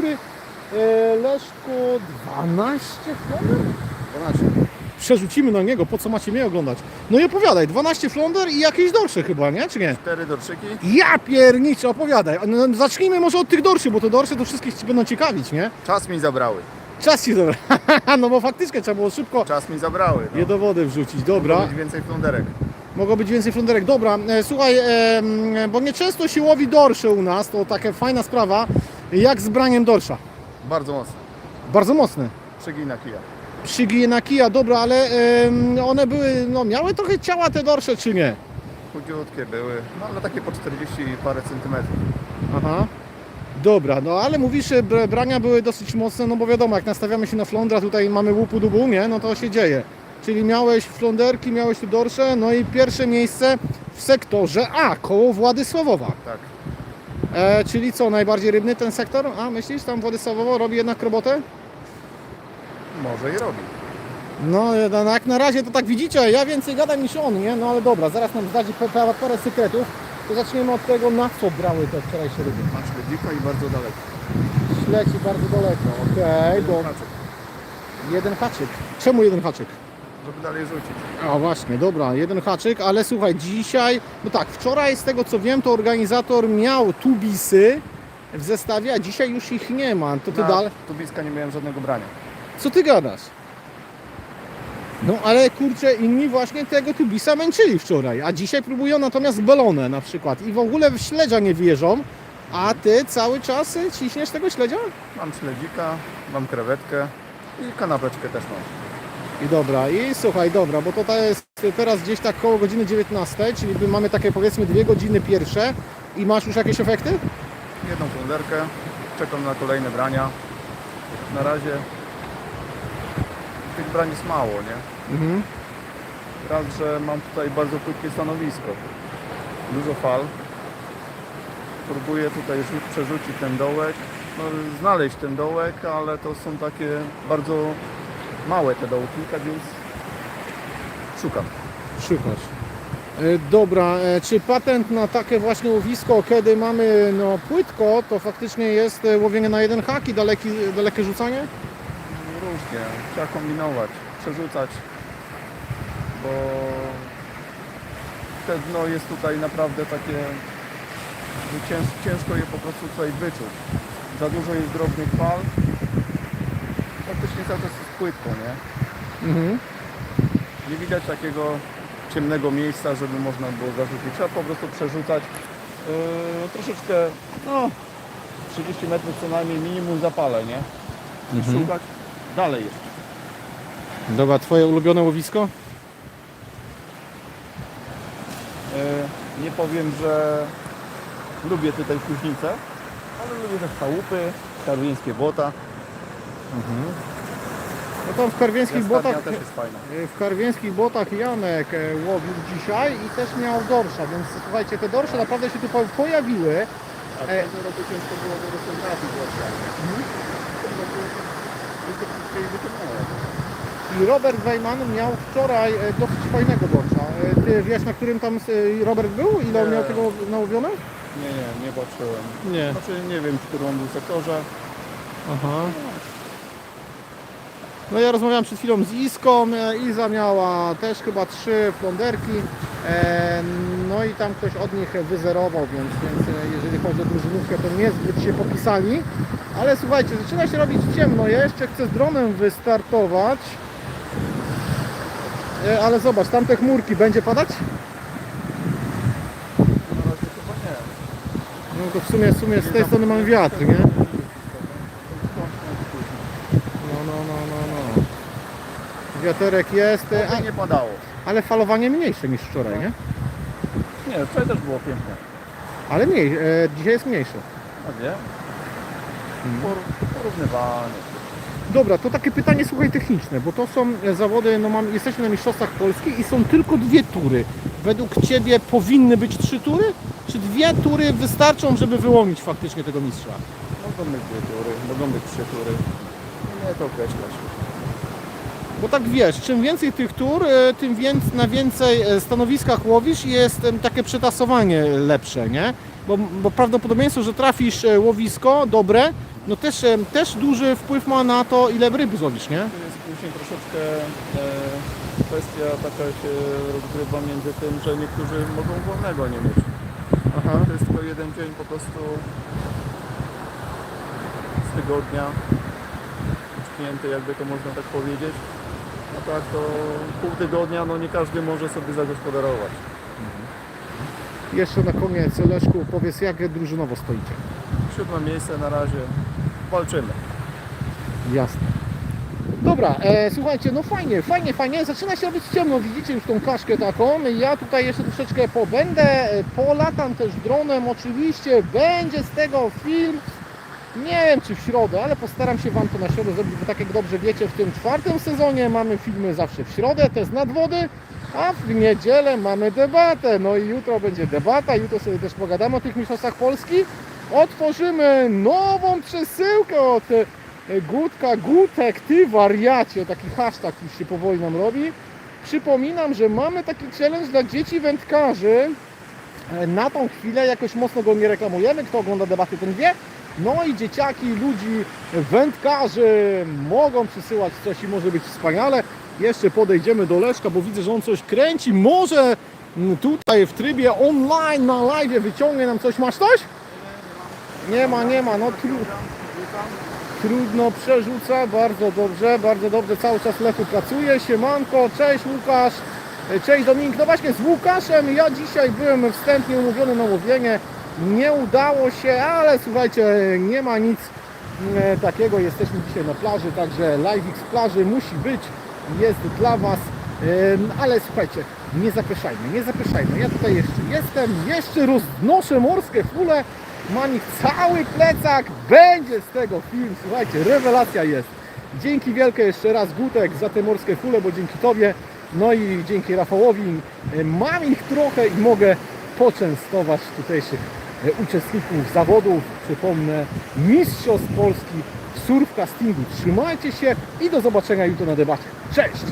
tury. E, Leszku 12 flonder? 12. Przerzucimy na niego, po co macie mnie oglądać? No i opowiadaj, 12 flonder i jakieś dorsze chyba, nie? Czy nie? 4 dorszyki. Ja pierniczę, opowiadaj. No, zacznijmy może od tych dorszy, bo te dorsze to wszystkich ci będą ciekawić, nie? Czas mi zabrały. Czas ci dobra. no bo faktycznie trzeba było szybko Czas mi zabrały. je No. do wody wrzucić. Dobra. Mogło być więcej flonderek. Mogło być więcej flonderek. Dobra, e, słuchaj, e, bo nieczęsto się łowi dorsze u nas, to taka fajna sprawa. Jak z braniem dorsza? Bardzo mocne. Bardzo mocne. Przygina kija. Przygije na kija, dobra, ale one były, no miały trochę ciała te dorsze, czy nie? Chudziutkie były, no ale takie po 40 parę centymetrów. Aha. Dobra, no ale mówisz, że br- brania były dosyć mocne, no bo wiadomo, jak nastawiamy się na flądra, tutaj mamy łupu dubu, nie? No to się dzieje. Czyli miałeś fląderki, miałeś tu dorsze, no i pierwsze miejsce w sektorze A, koło Władysławowa. Tak. E, czyli co, najbardziej rybny ten sektor? A, myślisz, tam Władysławowo robi jednak robotę? Może i robi. No, no, jak na razie to tak widzicie, ja więcej gadam niż on, nie? No ale dobra, zaraz nam zdradzi pe- parę sekretów. To zaczniemy od tego, na co brały te wczorajsze ryby. Ma śledzika i bardzo daleko. Śledzi bardzo daleko, okej, bo Haczyk, jeden haczyk. Czemu jeden haczyk? Żeby dalej rzucić. A właśnie, dobra, jeden haczyk, ale słuchaj, dzisiaj, no tak, wczoraj z tego co wiem, to organizator miał tubisy w zestawie, a dzisiaj już ich nie ma. To ty Na dalej. tubiska nie miałem żadnego brania. Co ty gadasz? No ale kurczę, inni właśnie tego tubisa męczyli wczoraj, a dzisiaj próbują natomiast belonę na przykład i w ogóle w śledzia nie wierzą, a ty cały czas ciśniesz tego śledzia? Mam śledzika, mam krewetkę i kanapeczkę też mam. I dobra, i słuchaj, dobra, bo to ta jest teraz gdzieś tak koło godziny 19, czyli my mamy takie powiedzmy dwie godziny pierwsze i masz już jakieś efekty? Jedną flonderkę, czekam na kolejne brania. Na razie tych brań jest mało, nie? Mhm. Raz, że mam tutaj bardzo płytkie stanowisko. Dużo fal. Próbuję tutaj rzu- przerzucić ten dołek. No, znaleźć ten dołek, ale to są takie bardzo małe te dołki, tak więc szukam. Szukasz. E, Dobra, e, czy patent na takie właśnie łowisko, kiedy mamy no, płytko, to faktycznie jest e, łowienie na jeden hak i daleki, dalekie rzucanie? Różnie, trzeba kombinować, przerzucać, bo te dno jest tutaj naprawdę takie, że cięż, ciężko je po prostu tutaj wyczuć. Za dużo jest drobnych fal, praktycznie cały czas jest płytko, nie? Mhm. Nie widać takiego ciemnego miejsca, żeby można było zarzucić. Trzeba po prostu przerzucać yy, troszeczkę, no 30 metrów co najmniej minimum zapale, nie? I Mhm. szukać dalej jeszcze. Dobra, twoje ulubione łowisko? Yy, nie powiem, że lubię tutaj kuźnicę, ale lubię też chałupy, karwieńskie błota. No tam w karwieńskich Jaskadnia błotach, też jest fajna. e, w karwieńskich błotach Janek e, łowił dzisiaj i też miał dorsza, więc słuchajcie, te dorsze naprawdę się tu po- pojawiły. A w E. tym roku ciężko było do koncentracji błota. Mhm. I Robert Wejman miał wczoraj e, dosyć fajnego dorsza. E, Ty wiesz, na którym tam e, Robert był? Ile on Nie. miał tego nałowione? Nie, nie, nie patrzyłem. Nie. Znaczy nie wiem, w którym on był sektorze. Aha. No ja rozmawiałem przed chwilą z Iską. e, Iza miała też chyba trzy flonderki. E, No i tam ktoś od nich wyzerował, więc, więc e, jeżeli chodzi o drużynówkę, to niezbyt się popisali. Ale słuchajcie, zaczyna się robić ciemno. Ja jeszcze chcę z dronem wystartować. Ale zobacz, tamte chmurki będzie padać? No to w sumie, w sumie z tej strony mamy wiatr, nie? No, no, no, no, no. Wiaterek jest, Oby nie padało. a, ale falowanie mniejsze niż wczoraj, nie? Nie, wczoraj też było pięknie. Ale mniej, e, dzisiaj jest mniejsze. A wie? Por, porównywanie. Dobra, to takie pytanie, słuchaj, techniczne, bo to są e, zawody, no mam, jesteśmy na Mistrzostwach Polski i są tylko dwie tury. Według Ciebie powinny być trzy tury? Czy dwie tury wystarczą, żeby wyłomić faktycznie tego mistrza? Mogą być dwie tury, mogą być trzy tury. Nie to określać. Bo tak wiesz, czym więcej tych tur, e, tym więcej, na więcej e, stanowiskach łowisz i jest takie przetasowanie lepsze, nie? Bo, bo prawdopodobieństwo, że trafisz e, łowisko dobre no też, też duży wpływ ma na to, ile ryb złowisz, nie? Tu jest później troszeczkę e, kwestia taka się rozgrywa między tym, że niektórzy mogą wolnego nie mieć. Aha. To jest tylko jeden dzień po prostu z tygodnia utknięty, jakby to można tak powiedzieć. Tak to pół tygodnia, no nie każdy może sobie zagospodarować. Jeszcze na koniec, Leszku, powiedz, jak drużynowo stoicie? Siódme miejsce na razie. Walczymy. Jasne. Dobra, e, słuchajcie, no fajnie, fajnie, fajnie. Zaczyna się robić ciemno, widzicie już tą kaszkę taką. Ja tutaj jeszcze troszeczkę pobędę, e, polatam też dronem, oczywiście. Będzie z tego film. Nie wiem czy w środę, ale postaram się Wam to na środę zrobić, bo tak jak dobrze wiecie, w tym czwartym sezonie mamy filmy zawsze w środę, te z nadwody, a w niedzielę mamy debatę. No i jutro będzie debata, jutro sobie też pogadamy o tych mistrzostwach Polski. Otworzymy nową przesyłkę od e, Gutka Gutek, ty wariacie, taki hashtag już się powoli nam robi. Przypominam, że mamy taki challenge dla dzieci wędkarzy. E, Na tą chwilę jakoś mocno go nie reklamujemy. Kto ogląda debaty, ten wie. No i dzieciaki, ludzi, wędkarzy mogą przysyłać coś i może być wspaniale. Jeszcze podejdziemy do Leszka, bo widzę, że on coś kręci. Może mm, tutaj w trybie online na live wyciągnie nam coś. Masz coś? Nie ma, nie ma. No tru, trudno przerzuca. Bardzo dobrze, bardzo dobrze. Cały czas Lechu pracuje. Siemanko, cześć Łukasz. E, Cześć Dominik. No właśnie z Łukaszem ja dzisiaj byłem wstępnie umówiony na łowienie. Nie udało się, ale słuchajcie, nie ma nic e, takiego. Jesteśmy dzisiaj na plaży, także live z plaży musi być. Jest dla Was. Ale słuchajcie, nie zapeszajmy, nie zapeszajmy. Ja tutaj jeszcze jestem, jeszcze roznoszę morskie fule. Mam ich cały plecak. Będzie z tego film. Słuchajcie, rewelacja jest. Dzięki wielkie jeszcze raz Gutek za te morskie fule, bo dzięki Tobie, no i dzięki Rafałowi mam ich trochę i mogę poczęstować tutejszych uczestników zawodów. Przypomnę, Mistrzostw Polski w surf castingu. Trzymajcie się i do zobaczenia jutro na debacie. Cześć!